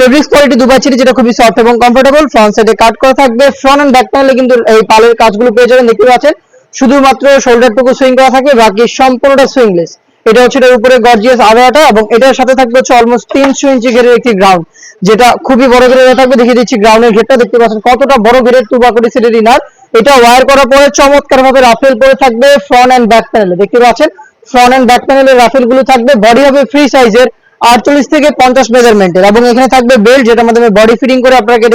Fabrics quality Dubai চিরি যেটা খুবই soft এবং কমফোর্টেবল ফ্রন্ট সাইডে কাট করা থাকবে। ফ্রন্ট এন্ড ব্যাক প্যানেলে কিন্তু এই পালের কাজগুলো পেয়ে যাবেন দেখতে পাচ্ছেন। শুধুমাত্র শোল্ডারটুকু সুইং করা থাকবে বাকি সম্পূর্ণটা সুইংলেস এটা হচ্ছে এটার উপরে গর্জিয়াস আবহাওয়াটা এবং এটার সাথে থাকবে হচ্ছে অলমোস্ট তিনশো ইঞ্চি ঘেরের একটি গ্রাউন্ড যেটা খুবই বড় ঘেরের থাকবে, দেখিয়ে দিচ্ছি গ্রাউন্ডের ঘেরটা, দেখতে পাচ্ছেন কতটা বড় ঘেরের টু বাকুড়ি সেটের ইনার। এটা ওয়ার করার পরে চমৎকার ভাবে রাফেল পরে থাকবে ফ্রন্ট এন্ড ব্যাক প্যানেলে দেখতে পাচ্ছেন? ফ্রন্ট এন্ড ব্যাক প্যানেলের রাফেলগুলো থাকবে বডি হবে ফ্রি সাইজের আটচল্লিশ থেকে পঞ্চাশ মেজারমেন্টের এবং এখানে থাকবে বেল্ট যেটার মাধ্যমে বডি ফিটিং করে আপনাকে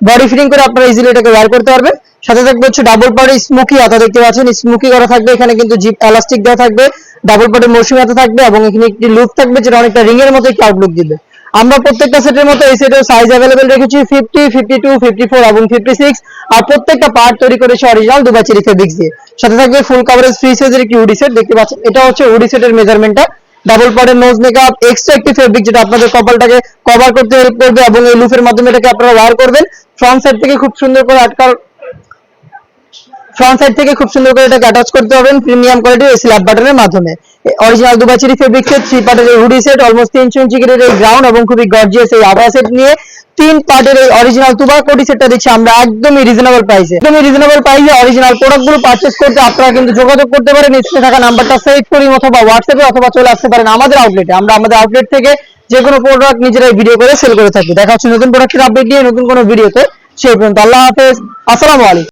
বডি ফিটিং করে আপনারা ইজিলি এটাকে ওয়্যার করতে পারবেন। সাথে থাকবে হচ্ছে ডাবল পার্টের স্মোকি হাতা দেখতে পাচ্ছেন স্মোকি করা থাকবে, এখানে কিন্তু জিপ এলাস্টিক দেওয়া থাকবে ডাবল পার্টের মৌসুমি হাতা থাকবে, এবং এখানে একটি লুক থাকবে, যেটা অনেকটা রিং এর মতো একটি আউটলুক দিবে। আমরা প্রত্যেকটা সেটের মতো এই সেটের সাইজ অ্যাভেলেবেল রেখেছি fifty fifty two fifty four এবং ফিফটি সিক্স আর প্রত্যেকটা পার্ট তৈরি করেছে অরিজিনাল দুবাই চেরি ফেব্রিক্স দিয়ে। সাথে থাকবে ফুল কাভারেজ ফ্রি সাইজের একটি উডি সেট দেখতে পাচ্ছেন, এটা হচ্ছে উডি সেটের মেজারমেন্টটা ডাবল পার্টের নোজ মেকআপ এক্সট্রা একটি ফেব্রিক যেটা আপনাদের কপালটাকে কভার করতে হেল্প করবে এবং এই লুফের মাধ্যমে এটাকে আপনারা ওয়ার করবেন। ফ্রন্ট সাইড থেকে খুব সুন্দর করে আটকার ফ্রন্ট সাইড থেকে খুব সুন্দর করে এটাকে অ্যাটাচ করতে পারবেন প্রিমিয়াম কোয়ালিটির স্ল্যাব বাটনের মাধ্যমে। অরিজিনাল দুবাই চেরি ফেব্রিক্সের থ্রি পার্টের এই হুডি সেট অলমোস্ট তিনশো ইঞ্চি গ্রেডের এই গ্রাউন্ড এবং খুবই গর্জিয়াস এই আভা সেট নিয়ে তিন পার্টের এই অরিজিনাল তুবা কোটি সেটটা দিচ্ছি আমরা একদমই রিজনেবল প্রাইসে একদমই রিজনেবল প্রাইসে অরিজিনাল প্রোডাক্টগুলো পারচেজ করতে আপনারা কিন্তু যোগাযোগ করতে পারেন, স্ক্রিনে থাকা নাম্বারটা সেভ করি অথবা হোয়াটসঅ্যাপে অথবা চলে আসতে পারেন আমাদের আউটলেটে আমরা আমাদের আউটলেট থেকে যে কোনো প্রোডাক্ট নিজেরাই ভিডিও করে সেল করে থাকি। দেখা হচ্ছে নতুন প্রোডাক্টের আপডেট নিয়ে নতুন কোনো ভিডিওতে সেই পর্যন্ত আল্লাহ হাফেজ। আসসালামু আলাইকুম।